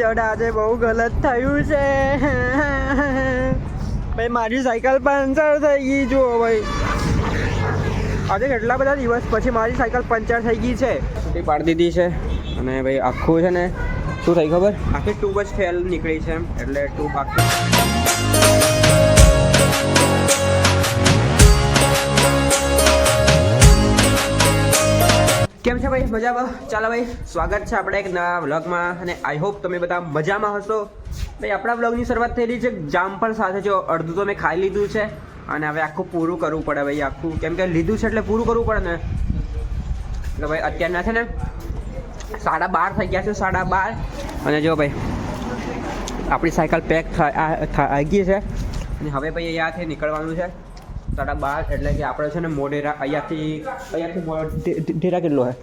જોડે આજે બહુ ગલત થયું છે. ભાઈ મારી સાયકલ પંચર થઈ ગઈ જુઓ ભાઈ. આજે કેટલા બધા દિવસ પછી મારી સાયકલ પંચર થઈ ગઈ છે. છૂટી પાડી દીધી છે. અને ભાઈ આખું છે ને શું થઈ ખબર? આખી ટ્યુબ જ ફેલ નીકળી છે એમ એટલે ટ્યુબ આખી કેમ છે ભાઈ? મજામાં? ચાલો ભાઈ, સ્વાગત છે આપણે એક નવા વ્લોગમાં અને આઈ હોપ તમે બધા મજામાં હશો. ભાઈ, આપણા વ્લોગની શરૂઆત થયેલી છે જામફળ સાથે જો અડધું તો મેં ખાઈ લીધું છે અને હવે આખું પૂરું કરવું પડે ભાઈ, આખું કેમ કે લીધું છે એટલે પૂરું કરવું પડે ને. એટલે ભાઈ, અત્યારના છે ને સાડા બાર થઈ ગયા છે, સાડા બાર. અને જો ભાઈ, આપણી સાયકલ પેક થઈ ગઈ છે. અને હવે ભાઈ અહીંયાથી નીકળવાનું છે. સાડા બાર એટલે કે આપણે છે ને મોઢેરા અહીંયાથી અહીંયાથી ઢેરા કેટલો છે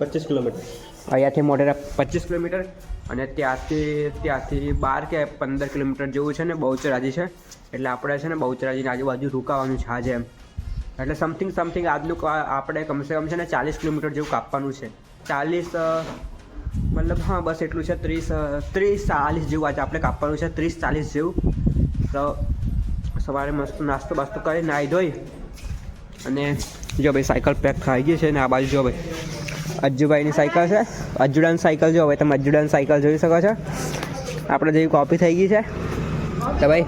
પચીસ કિલોમીટર. અહીંયાથી મોઢેરા પચીસ કિલોમીટર અને ત્યાંથી ત્યાંથી બાર કે પંદર કિલોમીટર જેવું છે ને બહુચરાજી છે. એટલે આપણે છે ને બહુચરાજીની આજુબાજુ રોકાવાનું છે આજે એમ. એટલે સમથિંગ સમથિંગ આજનું આપણે કમસે કમ છે ને ચાલીસ કિલોમીટર જેવું કાપવાનું છે. ચાલીસ મતલબ હા બસ એટલું છે ત્રીસ ત્રીસ ચાલીસ જેવું આજે આપણે કાપવાનું છે. ત્રીસ ચાલીસ જેવું. તો સવારે મસ્ત નાસ્તો બાસ્તો કરી, નાહી ધોઈ અને જો ભાઈ સાયકલ પેક થઈ ગઈ છે ને આ બાજુ જો ભાઈ અજ્જુભાઈની સાયકલ છે. અજ્જુડાની સાયકલ જો ભાઈ તમે અજ્જુડાની સાયકલ જોઈ શકો છો. આપણે જેવી કોપી થઈ ગઈ છે. તો ભાઈ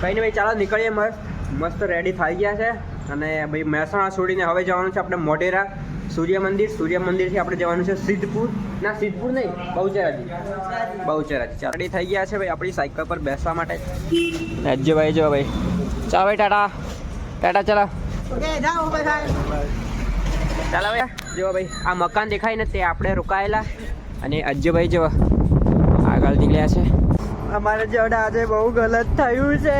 ભાઈ ને ભાઈ, ચાલો નીકળીએ મસ્ત મસ્ત રેડી થઈ ગયા છે. અને ભાઈ મહેસાણા છોડીને હવે જવાનું છે આપણે મોઢેરા. સૂર્ય મંદિર સૂર્ય મંદિરથી આપણે જવાનું છે સિદ્ધપુર. ના સિદ્ધપુર નહીં બહુચરાજી. બહુચરાજી. ચાલો રેડી થઈ ગયા છે ભાઈ આપણી સાયકલ પર બેસવા માટે. અજ્જુભાઈ જો ભાઈ. ચાલ ભાઈ ટાટા. ટાટા ચાલો. ચાલો ભાઈ જો ભાઈ આ મકાન દેખાય ને તે આપણે રોકાયેલા. અને અજયભાઈ જો આગળ નીકળ્યા છે. અમારે જોડે આજે બહુ ગલત થયું છે.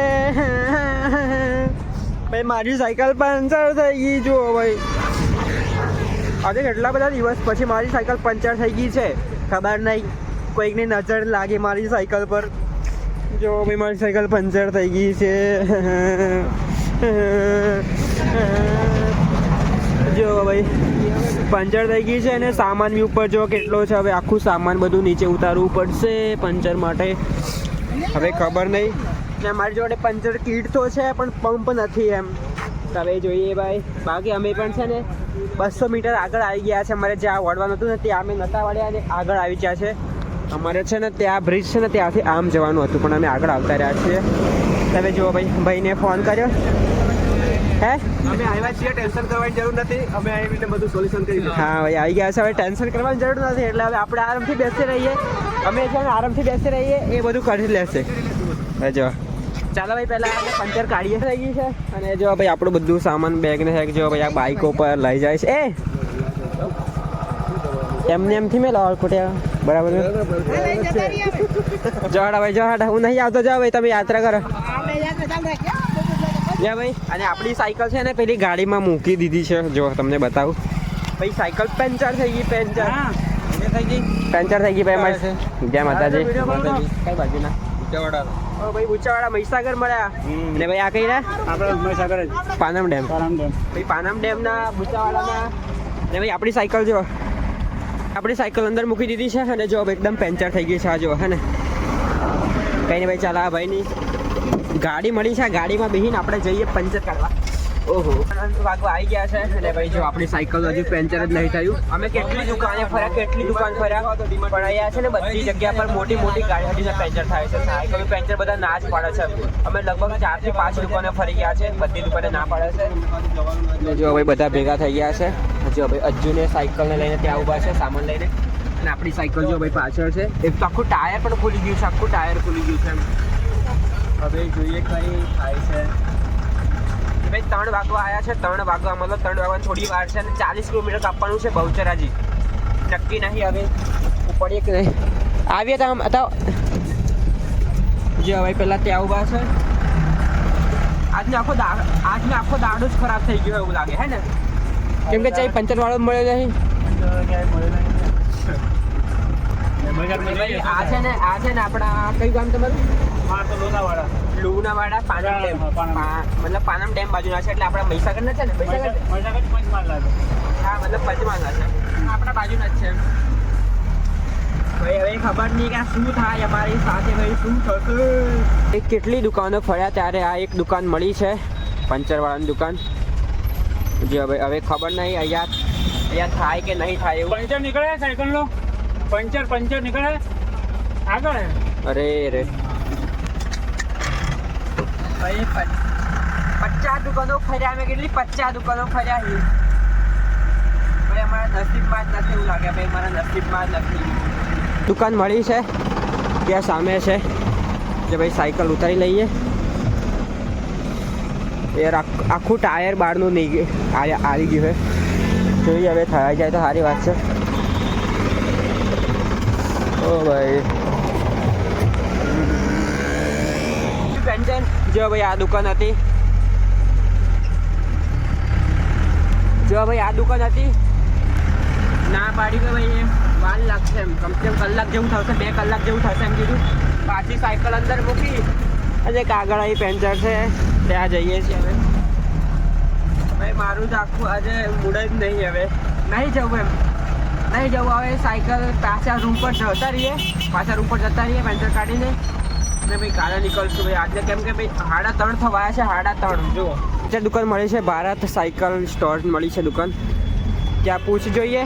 ભાઈ મારી સાયકલ પંચર થઈ ગઈ જુઓ ભાઈ. આજે કેટલા બધા દિવસ પછી મારી સાયકલ પંચર થઈ ગઈ છે. ખબર નહીં, કોઈકની નજર લાગે મારી સાયકલ પર. જો ભાઈ મારી સાયકલ પંચર થઈ ગઈ છે. જો ભાઈ પંચર થઈ ગઈ છે અને સામાન બી ઉપર જો કેટલો છે, હવે આખું સામાન બધું નીચે ઉતારવું પડશે પંચર માટે. હવે ખબર નહીં. ને મારી જોડે પંચર કીટ તો છે, પણ પંપ નથી એમ. હવે જોઈએ ભાઈ, બાકી અમે પણ છે ને બસો મીટર આગળ આવી ગયા છે. અમારે જ્યાં વળવાનું હતું ને ત્યાં અમે નતા વળ્યા અને આગળ આવી ગયા છે. અમારે છે ને ત્યાં બ્રિજ છે ને ત્યાંથી આમ જવાનું હતું પણ અમે આગળ આવતા રહ્યા છીએ. તમે જુઓ ભાઈ ભાઈને ફોન કર્યો. હે? અમે આવ્યા છીએ ટેન્શન કરવાની જરૂર નથી. અમે આવીને બધું સોલ્યુશન કરી હા ભાઈ આવી ગયા છે. હવે ટેન્શન કરવાની જરૂર નથી એટલે હવે આપણે આરામથી બેસી રહીએ. અમે છે ને આરામથી બેસી રહીએ એ બધું કરી લેશે. હજો જો ચાલો ભાઈ પહેલા પંચર કાઢીએ. થઈ ગઈ છે અને જો ભાઈ આપણું બધું સામાન બેગ ને હેક જો ભાઈ આ બાઈકો ઉપર લઈ જાય છે. એ! એમને એમથી મેં લાવ ખોટ્યા. બરાબર ને? જો હાડા ભાઈ જો હાડા હું નહીં આવતો જાઓ ભાઈ તમે યાત્રા કરો. જ્યાં ભાઈ અને આપણી સાયકલ છે ને પેલી ગાડીમાં મૂકી દીધી છે. જો તમને બતાવું. ભાઈ સાયકલ પંચર થઈ ગઈ પંચર. થઈ ગઈ. પંચર થઈ ગઈ ભાઈ જય માતાજી. કઈ બાજુના? ઉચ્ચવાડા ઓ ભાઈ ઊંચાવાળા મહીસાગર મળ્યા. ને અને ભાઈ આ કઈ રહ્યા? આપણે મહીસાગર જ. પાનમ ડેમ. પાનમ ડેમ. ભાઈ પાનમ ડેમના ઊંચાવાળામાં ને ભાઈ આપણી સાયકલ જો. આપણી સાયકલ અંદર મૂકી દીધી છે અને જો એકદમ પેન્ચર થઈ ગઈ છે આ જો હે ને? કઈ નહીં ભાઈ ચાલ આ ભાઈની ગાડી મળી છે. આ ગાડીમાં બેહીને આપણે જઈએ પંચર કાઢવા. ઓહો. વાગવા આવી ગયા છે અને ભાઈ જો આપણી સાયકલ હજુ પંચર જ નહીં થયું. અમે કેટલી દુકાને ફર્યા, કેટલી દુકાન ફર્યા? અહીંયા છે ને બધી જગ્યા પર મોટી મોટી ગાડીઓ પંચર થાય છે. સાયકલ બધા ના જ પાડે છે. અમે લગભગ ચાર પાંચ દુકાને ફરી ગયા છે. બધી દુકાને ના પાડે છે. જો ભાઈ બધા ભેગા થઈ ગયા છે. જો ભાઈ અજ્જુને સાયકલને લઈને ત્યાં ઊભા છે, સામાન લઈને. અને આપણી સાયકલ જો ભાઈ પાછળ છે. એક તો આખું ટાયર પણ ખુલી ગયું છે, આખું ટાયર ખુલી ગયું છે. હવે જોઈએ કઈ થાય છે. ભાઈ ત્રણ વાગવા આવ્યા છે ત્રણ વાગવા મતલબ ત્રણ વાગવા થોડી વાર છે અને ચાલીસ કિલોમીટર કાપવાનું છે બહુચરાજી. નક્કી નહીં હવે પડીએ કે નહીં. આવીએ તો આમ હતા જે હવે પહેલાં ત્યાં ઊભા છે. આજનો આખો દાડ આજનો આખો દાડો જ ખરાબ થઈ ગયો એવું લાગે હે ને? કેમ કે ચાઈ પંચર વાળો મળ્યો નહીં. આ છે ને આ છે ને આપણા કયું ગામ તમારું? હા તો ડેમ હા, પાનમ. ડેમ. મતલબ પાનમ ડેમ બાજુના છે એટલે આપણા મહીસાગર ના છે ને મહીસાગર? હા મતલબ પંચમહાલના છે. આપણા બાજુના જ છે. ભાઈ ખબર નહીં કે આ શું થાય અમારી સાથે ભાઈ શું થશે? કેટલી દુકાનો ફર્યા ત્યારે આ એક દુકાન મળી છે પંચરવાળાની દુકાન. જે હવે હવે ખબર નહીં અહીંયા અહીંયા થાય કે નહીં થાય એવું. પંચર નીકળે સાયકલ નો? પંચર પંચર નીકળે? આગળ. અરે રે. ભાઈ પચાસ દુકાનો ફર્યા અમે કેટલી પચાસ દુકાનો ફર્યા છે ભાઈ અમારા નસીબમાં જ નથી એવું લાગે ભાઈ મારા નસીબમાં જ નથી. દુકાન મળી છે ત્યાં સામે છે કે ભાઈ સાયકલ ઉતારી લઈએ. યાર આખું ટાયર બહારનું નહીં ગયું આવી ગયું છે. જોઈએ હવે થયા જાય તો સારી વાત છે. ઓ ભાઈ. પેન્શન જો ભાઈ, આ દુકાન હતી. જો ભાઈ, આ દુકાન હતી. ના પાડી કે ભાઈ, એમ વાર લાગશે એમ. કમસે કમ કલાક જેવું થશે, બે કલાક જેવું થશે એમ કીધું. પાછી સાયકલ અંદર મૂકી. અને કાગળ અહીં પેન્ચર છે. ત્યાં જઈએ છીએ હવે. ભાઈ, મારું તો આખું આજે મૂડ જ નહીં હવે. નહીં જવું એમ. નહીં જવું, હવે સાયકલ પાછા રૂમ પર જતા રહીએ. પાછા રૂમ પર જતા રહીએ, પેન્ચર કાઢીને. ને ભાઈ કાલે નીકળશું. ભાઈ આજે કેમ કે ભાઈ સાડા ત્રણ થવાયા છે, સાડા ત્રણ, જુઓ. ત્યાં દુકાન મળી છે, ભારત સાયકલ સ્ટોર મળી છે દુકાન. ત્યાં પૂછી જોઈએ.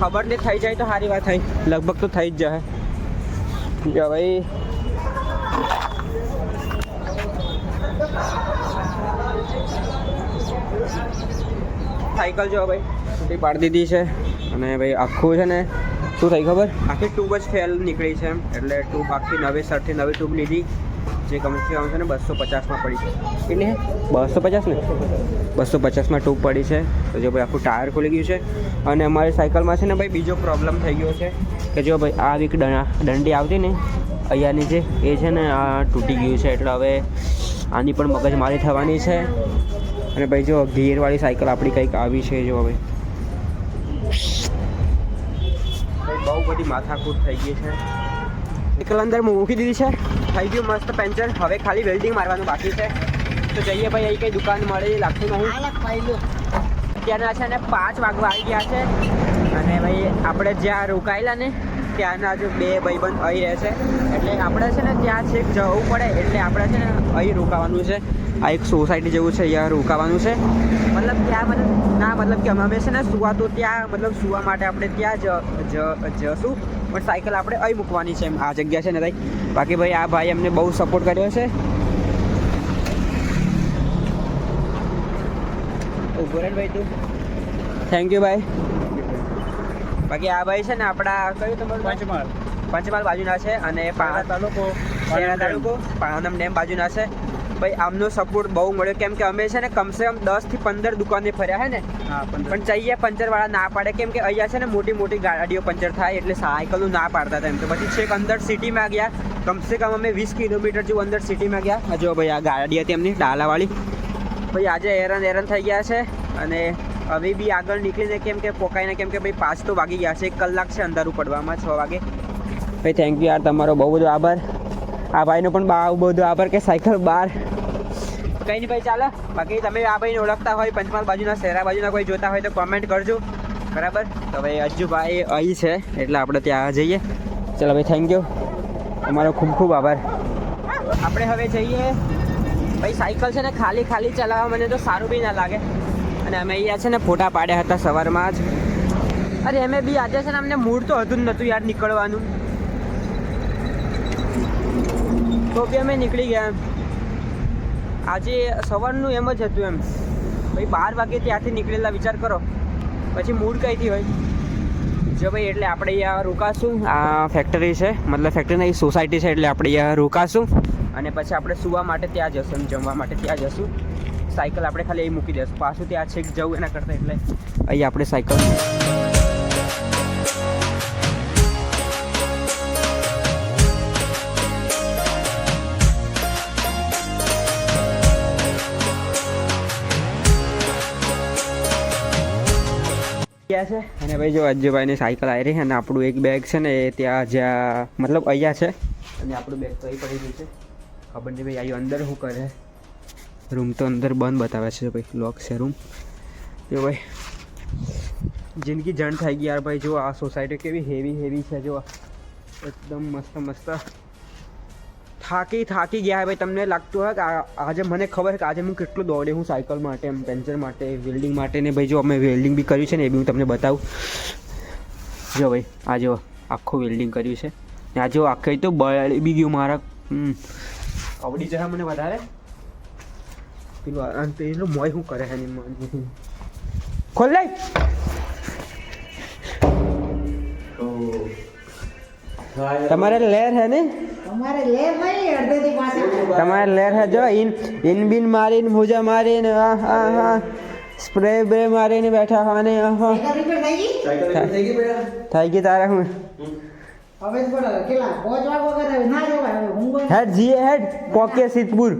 ખબર નહીં, થઈ જાય તો સારી વાત થઈ લગભગ તો થઈ જ જાય જો ભાઈ. સાયકલ જો ભાઈ છૂટી પાડી દીધી છે. અને ભાઈ આખું છે ને શું થઈ ખબર? આખી ટ્યુબ જ ફેલ નીકળી છે એટલે ટ્યુબ આખી નવેસરથી નવી ટ્યુબ લીધી જે કમસે કમ છે ને બસો પચાસમાં પડી છે એટલે? બસો પચાસ ને બસો પચાસમાં ટ્યુબ પડી છે. તો જો ભાઈ આખું ટાયર ખુલી ગયું છે. અને અમારી સાયકલમાં છે ને ભાઈ બીજો પ્રોબ્લેમ થઈ ગયો છે કે જો ભાઈ આ વીક દંડી આવતી ને અહીંયાની જે એ છે ને આ તૂટી ગયું છે. એટલે હવે આની પણ મગજમારી થવાની છે. અને ભાઈ જો ગિયરવાળી સાયકલ આપણી કંઈક આવી છે જો હવે. બધી માથાકૂટ થઈ ગઈ છે. એકલંદર અંદર મૂકી દીધી છે. થઈ ગયું મસ્ત પેન્ચર હવે ખાલી વેલ્ડિંગ મારવાનું બાકી છે. તો જઈએ ભાઈ અહીં કઈ દુકાન મળે લાગતું નહીં. અત્યારના છે ને પાંચ વાગવા આવી ગયા છે. અને ભાઈ આપણે જ્યાં રોકાયેલા ને ત્યાંના જો બે ભાઈબંધ અહીં રહે છે. એટલે આપણે છે ને ત્યાં છેક જવું પડે એટલે આપણે છે ને અહીં રોકાવાનું છે. આ એક સોસાયટી જેવું છે અહીંયા રોકાવાનું છે. મતલબ ત્યાં મતલબ ના મતલબ કે અમે છે ને સુવા તો ત્યાં મતલબ સુવા માટે આપણે ત્યાં જ જશું. પણ સાયકલ આપણે અહીં મૂકવાની છે એમ. આ જગ્યા છે ને ભાઈ. બાકી ભાઈ આ ભાઈ અમને બહુ સપોર્ટ કર્યો છે. ભાઈ તું. થેન્ક યુ ભાઈ. બાકી આ ભાઈ છે ને આપણા કયું તમારું? પંચમહાલ. પંચમહાલ બાજુના છે અને પાણા તાલુકો. પાણા તાલુકો. પાણામ ડેમ બાજુના છે. ભાઈ આમનો સપોર્ટ બહુ મળ્યો. કેમ કે અમે છે ને કમસે કમ દસથી પંદર દુકાને ફર્યા હે ને. પણ ચાહીએ પણ વાળા ના પાડે. કેમ કે અહીંયા છે ને મોટી મોટી ગાડીઓ પંચર થાય એટલે સાયકલનું ના પાડતા હતા એમ તો. પછી છેક અંદર સિટીમાં ગયા. કમસે કમ અમે વીસ કિલોમીટર જેવું અંદર સિટીમાં ગયા. હજુ ભાઈ આ ગાડી હતી એમની ડાલાવાળી. ભાઈ આજે હેરાન હેરાન થઈ ગયા છે. અને હવે બી આગળ નીકળીને કેમ કે પોકાઈને કેમ કે ભાઈ પાંચ તો વાગી ગયા છે. એક કલાક છે અંધારું પડવામાં છ વાગે. ભાઈ થેન્ક યુ યાર. તમારો બહુ બધો આભાર. આ ભાઈનો પણ બહુ બધો આભાર કે સાયકલ બાર. કંઈ નહીં ભાઈ, ચાલો. બાકી તમે આ ભાઈને ઓળખતા હોય, પંચમહાલ બાજુના શહેરા બાજુના કોઈ જોતા હોય તો કોમેન્ટ કરજો. બરાબર? તો ભાઈ અજ્જુભાઈ અહીં છે, એટલે આપણે ત્યાં જઈએ. ચાલો ભાઈ થેન્ક યુ તમારો ખૂબ ખૂબ આભાર. આપણે હવે જઈએ. ભાઈ સાયકલ છે ને ખાલી ખાલી ચલાવવા મને તો સારું બી ના લાગે. અને અમે અહીંયા છે ને ફોટા પાડ્યા હતા સવારમાં જ. અરે, એમે બી આજે છે ને અમને મૂડ તો હતું જ નહોતું યાર નીકળવાનું. તો બી અમે નીકળી ગયા આજે સવારનું એમ જ હતું એમ. ભાઈ બાર વાગે ત્યાંથી નીકળેલા, વિચાર કરો. પછી મૂડ કઈથી હોય? જો ભાઈ, એટલે આપણે અહીંયા રોકાશું. આ ફેક્ટરી છે. મતલબ ફેક્ટરી નહીં સોસાયટી છે, એટલે આપણે અહીંયા રોકાશું. અને પછી આપણે સુવા માટે ત્યાં જશું જમવા માટે ત્યાં જશું. સાયકલ આપણે ખાલી અહીં મૂકી દઈશું પાછું ત્યાં છેક જવું એના કરતાં એટલે. અહીં આપણે સાયકલ ગયા છે. અને ભાઈ જો અજયભાઈની સાયકલ આવી રહી અને આપણું એક બેગ છે ને એ ત્યાં જ્યાં મતલબ અહીંયા છે. અને આપણું બેગ તો અહીં પડી ગયું છે. ખબર નહીં ભાઈ આવ્યું અંદર શું કરે રૂમ તો અંદર બંધ બતાવે છે ભાઈ લોક છે રૂમ જો ભાઈ, જિંદગી જણ થઈ ગઈ યાર ભાઈ, જો આ સોસાયટી કેવી હેવી હેવી છે, જો એકદમ મસ્ત મસ્ત. થાકી થાકી ગયા ભાઈ તમને લાગતું હોય કે આજે મને ખબર છે કે આજે હું કેટલું દોડ્યું હું સાયકલ માટે એમ પેન્ચર માટે વેલ્ડિંગ માટે ને ભાઈ જો અમે વેલ્ડિંગ બી કર્યું છે ને એ બી હું તમને બતાવું. જો ભાઈ આ જો આખું વેલ્ડિંગ કર્યું છે. ને આ જો આખે તો બળી બી ગયું મારા. આવડી જશે મને વધારે? પેલું પેલું મોય શું કરે એની? ખોલ લે તમારે લેર હે ને? અડધેથી પાછા. તમારે લેર હે જો ઇન ઇન બિન મારીને મોજા મારીને આ હા હા સ્પ્રે બ્રે મારીને બેઠા હા ને આ. હા થઈ ગઈ? તારે હું. હવે જ બોલો કેટલા પાંચ વાગ વગર ના જવાય હવે ઊંઘવાનું હેડ જીએ હેડ પોકે સિદ્ધપુર.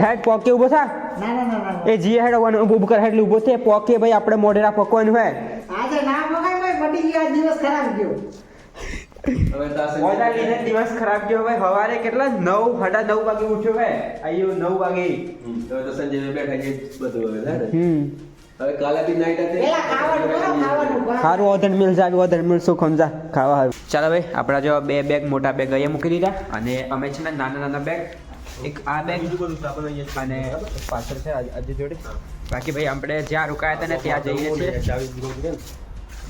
હેડ પોકે ઊભો થા. ના ના ના ના. એ જીએ હેડ ઊભો કર હેડ ઊભો થે પોકે ભાઈ આપણે મોઢેરા પકવાનું હોય. આજે ના મગાય ભાઈ આ દિવસ ખરાબ ગયો. લીધે દિવસ ખરાબ ગયો ભાઈ. સવારે કેટલા? નવ સાડા નવ વાગે ઉઠ્યો હે આયો નવ વાગે. હવે તો સંજય બેઠા છે બધું હવે હમ. હવે કાલે બી નાઈટ હતી. સારું ઓધન મિલ જાવી ઓધન મિલ શું ખમજા ખાવા હારું. ચાલો ભાઈ આપણા જો બે બેગ મોટા બેગ અહીંયા મૂકી દીધા અને અમે છે ને નાના નાના બેગ એક આ બેગ અને પાછળ છે જોડે. બાકી ભાઈ આપણે જ્યાં રોકાયા હતા ને ત્યાં જઈએ છીએ.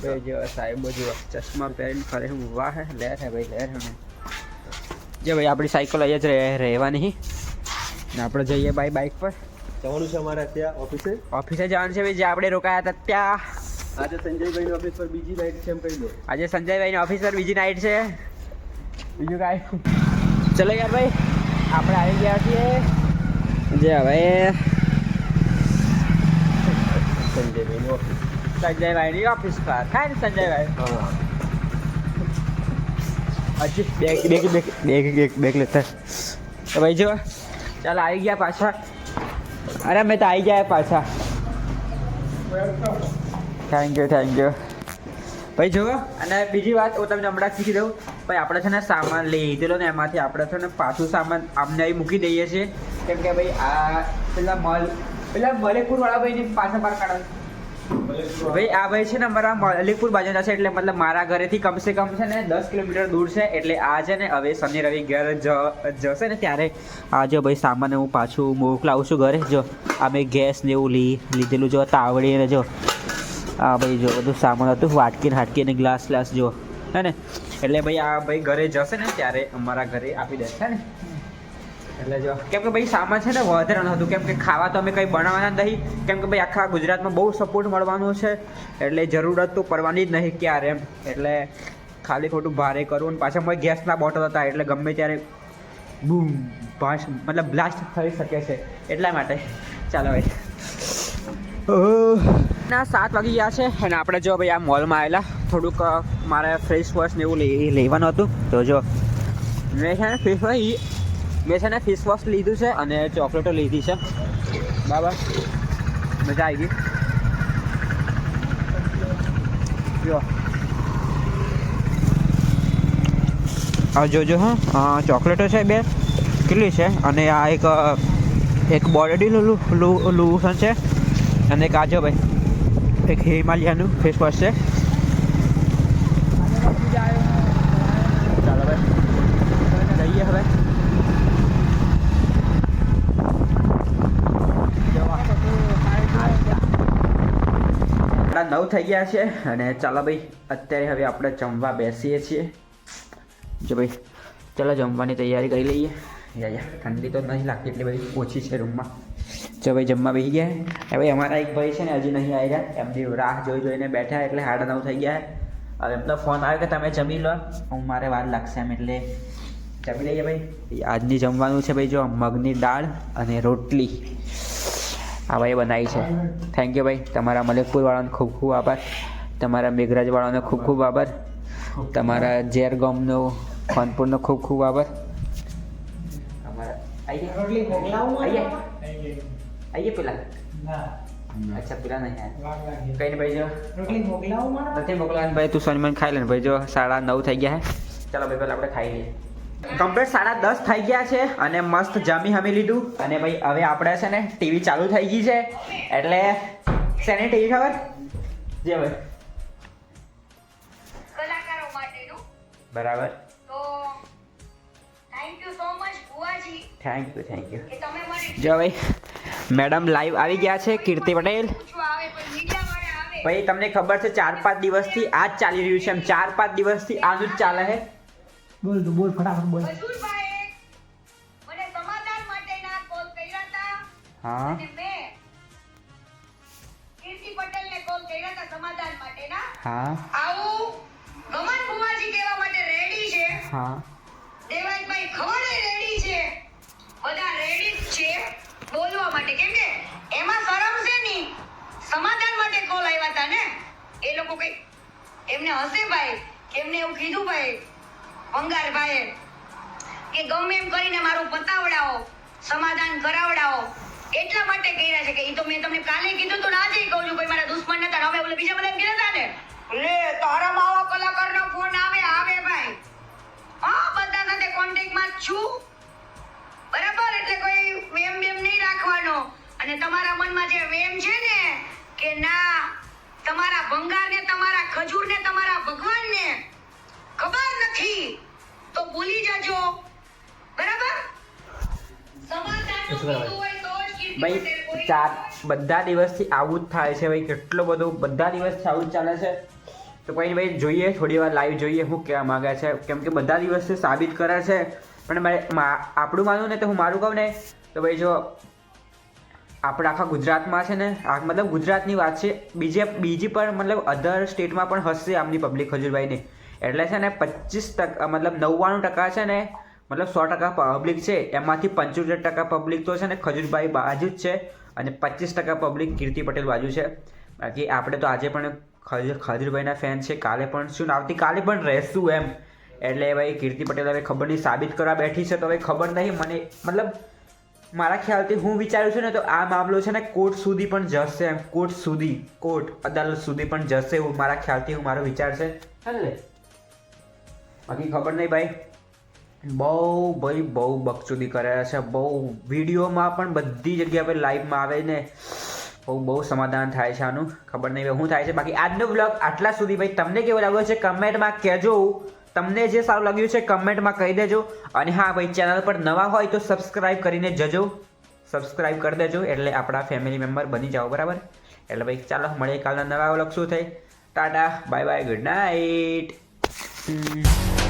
ભાઈ જો સાહેબો જો ચશ્મા પહેરીને ફરે હું વાહ લેર હે ભાઈ લેર હે. જે ભાઈ આપણી સાયકલ અહીંયા જ રહે- રહેવાની ને આપણે જઈએ ભાઈ બાઇક પર. જવાનું છે અમારે ત્યાં ઓફિસે ઓફિસે જવાનું છે ભાઈ જે આપણે રોકાયા હતા ત્યાં. આજે સંજયભાઈ ઓફિસ પર બીજી નાઇટ છે એમ કહી દો. આજે સંજયભાઈની ઓફિસ પર બીજી નાઈટ છે. બીજું કાંઈ ચલો યાર ભાઈ આપણે આવી ગયા છીએ. જે હવે સંજયભાઈની ઓફિસ સંજયભાઈની ઓફિસ પર. થાય ને સંજયભાઈ હજી bag bag bag bag bag bag લેતા. તો ભાઈ જો ચાલ આવી ગયા પાછા. અરે મેં તો આવી ગયા પાછા. થેન્ક યુ થેન્ક યુ ભાઈ જો અને બીજી વાત હું તમને હમણાં શીખી દઉં. ભાઈ આપણે છે ને સામાન લઈ લીધેલો ને એમાંથી આપણે છે ને પાછું સામાન આમને અહીં મૂકી દઈએ છીએ. કેમ કે ભાઈ આ પેલા મલ પેલા મલેપુર વાળા ભાઈને પાછા બહાર કાઢવા ભાઈ, આ ભાઈ છે ને અમારા મલિકપુર બાજુના છે, એટલે મતલબ મારા ઘરેથી કમસે કમ છે ને દસ કિલોમીટર દૂર છે, એટલે આ છે ને હવે શનિ રવિ ઘેર જશે ને ત્યારે. આ જો ભાઈ સામાન હું પાછું મોકલાવું છું ઘરે. જો, આ મેં ગેસ ને એવું લી લીધેલું, જો તાવડી ને જો. આ ભાઈ જો બધું સામાન હતું, વાટકીને હાટકીને ગ્લાસ ગ્લાસ જો. હે ને? એટલે ભાઈ આ ભાઈ ઘરે જશે ને ત્યારે અમારા ઘરે આપી દેશે ને? એટલે જો, કેમ કે ભાઈ સામાન છે ને વધારે નહોતું કેમ કે ખાવા તો અમે કંઈ બનાવવાના નહીં. કેમ કે ભાઈ આખા ગુજરાતમાં બહુ સપોર્ટ મળવાનો છે. એટલે જરૂરત તો પડવાની જ નહીં ક્યારે એમ. એટલે ખાલી ખોટું ભારે કરવું અને પાછા મારે ગેસના બોટલ હતા. એટલે ગમે ત્યારે બૂમ ભાષ મતલબ બ્લાસ્ટ થઈ શકે છે. એટલા માટે. ચાલો ભાઈ ના, સાત વાગી ગયા છે. અને આપણે જો ભાઈ આ મોલમાં આવેલા. થોડુંક મારે ફ્રેશ વોશ ને એવું લેવાનું હતું. તો જો મેં છે ને ફ્રેશ વોશ મેં છે ને ફેસ વોશ લીધું છે અને ચોકલેટો લીધી છે બરાબર મજા આવી ગઈ જો આ જોજો હા ચોકલેટો છે બે કેટલી છે અને આ એક એક બોડી લોશન છે અને એક ભાઈ એક હિમાલયાનું ફેસ વોશ છે ચાલો ભાઈ જઈએ હવે આપણા નવ થઈ ગયા છે અને ચાલો ભાઈ, અત્યારે હવે આપણે જમવા બેસીએ છીએ. જો ભાઈ, ચાલો જમવાની તૈયારી કરી લઈએ. યા ઠંડી તો નહીં લાગતી એટલી બધી ઓછી છે રૂમમાં. જો ભાઈ, જમવા બેસી ગયા હવે ભાઈ, અમારા એક ભાઈ છે ને, હજી નહીં આવી રહ્યા એમની રાહ જોઈ જોઈને બેઠા એટલે સાડા નવ થઈ ગયા હવે એમનો ફોન આવ્યો કે તમે જમી લો. હું, મારે વાર લાગશે એમ એટલે જમી લઈએ ભાઈ. આજની જમવાનું છે ભાઈ, જો, મગની દાળ અને રોટલી. આ ભાઈએ બનાવી છે. થેન્ક યુ ભાઈ. તમારા મલેકપુરવાળાનો ખૂબ ખૂબ આભાર. તમારા મેઘરાજવાળાનો ખૂબ ખૂબ આભાર. તમારા ઝેર ગામનો ખાનપુરનો ખૂબ ખૂબ આભાર. અમારા આઈએ પેલા? અચ્છા પેલા નહીં. કઈ નહીં ભાઈ જો. રોટલી મોકલાવું નથી મોકલવાનું ભાઈ તું સનમાન ખાઈ લે ભાઈ જો સાડા નવ થઈ ગયા હે. ચાલો ભાઈ પેલા આપણે ખાઈ લઈએ. કમ્પ્લીટ સાડા દસ થઈ ગયા છે અને મસ્ત જમી હમી લીધું. અને ભાઈ હવે આપણે છે ને ટીવી ચાલુ થઈ ગઈ છે. એટલે શેની ટીવી ખબર? જે ભાઈ બરાબર. થેન્ક યુ થેન્ક યુ જો ભાઈ મેડમ લાઈવ આવી ગયા છે કીર્તિ પટેલ. ભાઈ તમને ખબર છે ચાર પાંચ દિવસથી આ જ ચાલી રહ્યું છે એમ. ચાર પાંચ દિવસથી આનું જ ચાલે છે. બોલ તું બોલ ફટાફટ બોલ. મને સમાધાન માટેના કોલ કર્યા હતા. હા. અને મેં કીર્તિ પટેલને કોલ કર્યા હતા સમાધાન માટેના. હા. આવું ગમન બુવાજી કહેવા માટે રેડી છે. હા. દેવાયતભાઈ ખવડે રેડી છે. બધા રેડી છે બોલવા માટે. કેમ કે એમાં શરમ છે ની. સમાધાન માટે કોલ આવ્યા હતા ને. એ લોકો કઈ એમને હશે ભાઈ? એમને એવું કીધું ભાઈ? ભંગારભાઈએ કે ગમે એમ કરીને મારું પતાવડાવો, સમાધાન કરાવડાવો. એટલા માટે કર્યા છે કે એ તો મેં તમને કાલે કીધું તો જઈ કહું છું, કોઈ મારા દુશ્મન નતા હવે ઓલે બીજા બધા કીધા હતા ને? લે તારા માવા કલાકારનો ફોન આવે આવે ભાઈ. હા, બધા સાથે કોન્ટેક્ટમાં છું. બરાબર, એટલે કોઈ વેમ બેમ નહીં રાખવાનો. અને તમારા મનમાં જે વેમ છે ને, કે ના, તમારા ભંગારને તમારા નથી તો ભૂલી જજો. બરાબર? ભાઈ ચાર બધા દિવસથી આવું જ થાય છે ભાઈ કેટલો બધો બધા દિવસથી આવું જ ચાલે છે. તો કોઈ ભાઈ જોઈએ થોડી વાર લાઈવ જોઈએ શું કહેવા માંગે છે. કેમ કે બધા દિવસથી સાબિત કરે છે. પણ મારે મા- આપણું માનવું ને તો હું મારું કહું ને તો ભાઈ જો આપણે આખા ગુજરાતમાં છે ને આ મતલબ ગુજરાતની વાત છે. બીજે બીજી પણ મતલબ અધર સ્ટેટમાં પણ હશે આમની પબ્લિક ખજૂરભાઈની. એટલે છે ને પચીસ ટકા મતલબ નવ્વાણું ટકા છે ને, મતલબ સો ટકા પબ્લિક છે. એમાંથી પંચોતેર ટકા પબ્લિક તો છે ને ખજૂરભાઈ બાજુ જ છે અને પચીસ ટકા પબ્લિક કીર્તિ પટેલ બાજુ છે. બાકી આપણે તો આજે પણ ખજૂર ફેન છે. કાલે પણ શું આવતીકાલે પણ રહેશું એમ. એટલે ભાઈ કીર્તિ પટેલ હવે ખબર નહીં, સાબિત કરવા બેઠી છે તો હવે ખબર નહીં. મને, મતલબ મારા ખ્યાલથી હું વિચારું છું ને તો આ મામલો છે ને કોર્ટ સુધી પણ જશે એમ. કોર્ટ સુધી, કોર્ટ અદાલત સુધી પણ જશે એવું મારા ખ્યાલથી હું મારો વિચાર છે. એટલે બાકી ખબર નહીં ભાઈ? બહુ ભાઈ, બહુ બકચોદી કરે છે. બહુ વિડીયોમાં પણ બધી જગ્યા પર લાઈવમાં આવે ને બહુ બહુ સમાધાન થાય છે આનું. ખબર નહીં શું થાય છે. બાકી આજનો બ્લોગ આટલા સુધી ભાઈ તમને કેવો લાગ્યો છે? કમેન્ટમાં કહેજો. તમને જે સારું લાગ્યું છે કમેન્ટમાં કહી દેજો. અને હા ભાઈ ચેનલ પર નવા હોય તો સબસ્ક્રાઈબ કરીને જજો. સબસ્ક્રાઈબ કરી દેજો એટલે આપણા ફેમિલી મેમ્બર બની જાઓ, બરાબર? એટલે ભાઈ, ચાલો, મળીએ કાલના નવા વ્લોગ શું થાય. Tata bye bye good night Hum.